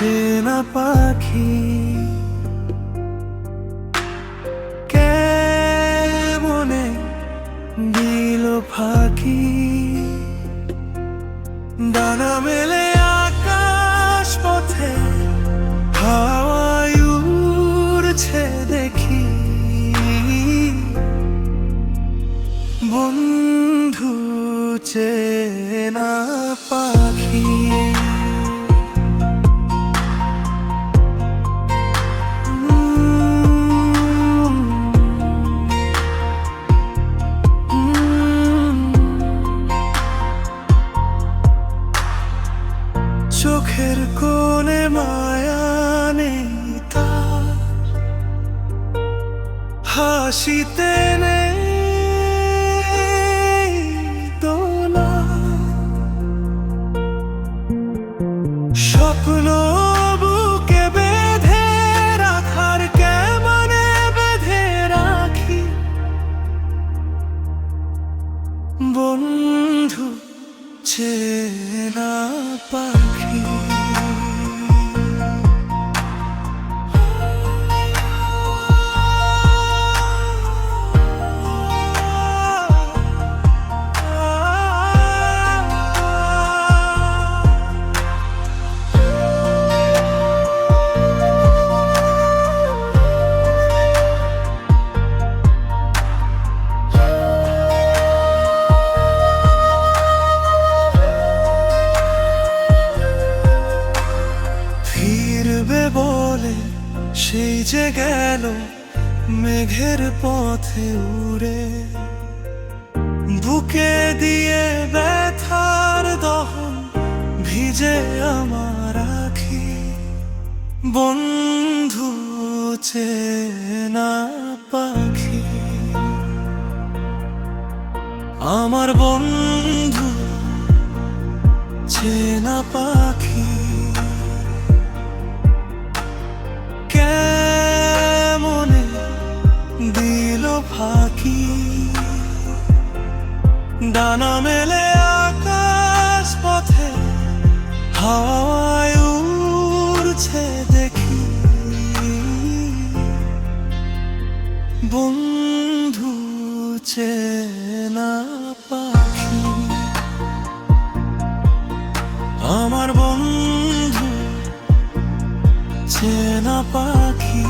চেনা পাখি। কেমনে দিল ফাঁকি? ডানা মেলে আকাশ পথে হাওয়ায় উড়ছে দেখি। বন্ধু চেনা পাখি। হাসিতে নেই স্বপ্ন বুকে বেঁধে রাখার বেঁধে রাখি? বন্ধু চেনা পাখি ফিরবে বলে সেই যে গেল মেঘের পথে উড়ে। বুকে দিয়ে ব্যথার দহন ভিজে আমার আখি। বন্ধু চেনা পাখি। আমার বন্ধু চেনা পাখি। ডানা মেলে আকাশ পথে হাওয়ায় উড়ছে দেখি। বন্ধু চেনা পাখি। আমার বন্ধু চেনা পাখি।